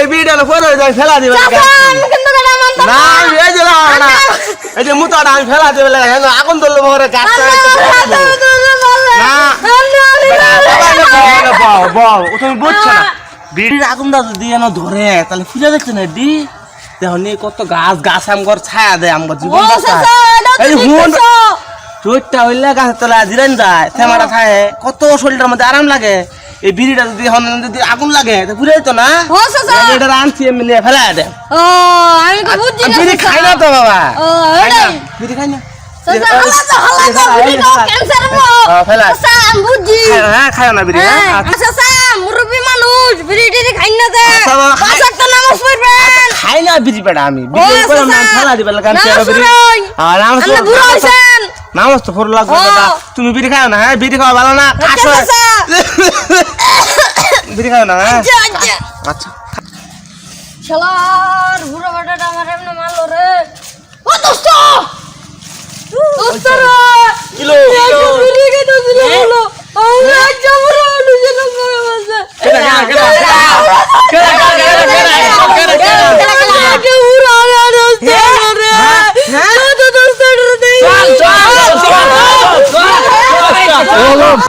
এই বিড়িটা হলো পরে যাই ফেলা দিবে না আমি এই যে না। না এই যে মুতাটা আমি ফেলা দিবে লাগে কেন আগুন ধরলে মরে গাছটা না। না। বাবা, বও। ও তুমি বুঝছ না। বিড়ির আগুনটা যদি এনে ধরে তাহলে ফুজা দেখছে না ডি দেখো নি কত গাছ গাছ আমগর ছায়া দেয় আমগর জীবন। এই হুন চোরটা হইলে গাছের তলা জিরান যায় থেমাটা খায়। কত শরীরটার মধ্যে আরাম লাগে। এই বিড়িটা যদি হন যদি আগুন লাগে তো পুরে যেত না। ও, চাচা। এটা আনছি এমনি নিয়ে ফেলা দেয় ও আমি তো বুঝছি না বিড়ি খাই না তো বাবা। ও খাই বিড়ি খাই না। চাচা হালা তো হালা তো বুঝি তো ক্যান্সার মো ফেলা। চাচা আমি বুঝছি খাই- হ্যাঁ খাই না বিড়ি হ্যাঁ হ্যাঁ আচ্ছা। চাচা মুরব্বী মানুষ বিড়ি টিড়ি খাই না যে বাবা, খাই- পাঁচ ওয়াক্ত নামাজ পড়বেন। খাই না বিড়ি পেটা আমি। বিড়ি ফেলা দিবে লাগাম বিড়ি। আর বুড়ো তো- হয়েছেন নামাজ তো ফোর লাগবে দাদা তুমি বিড়ি খাও না হ্যাঁ? বিড়ি খাওয়া ভালো না? আচ্ছা, আসো আচ্ছা, আচ্ছা। বিড়ি খাও না হ্যাঁ? আচ্ছা শালার বুড়ো বাটাটা আমার এমন মারলো রে। ও দোস্ত! দোস্ত Oğlum.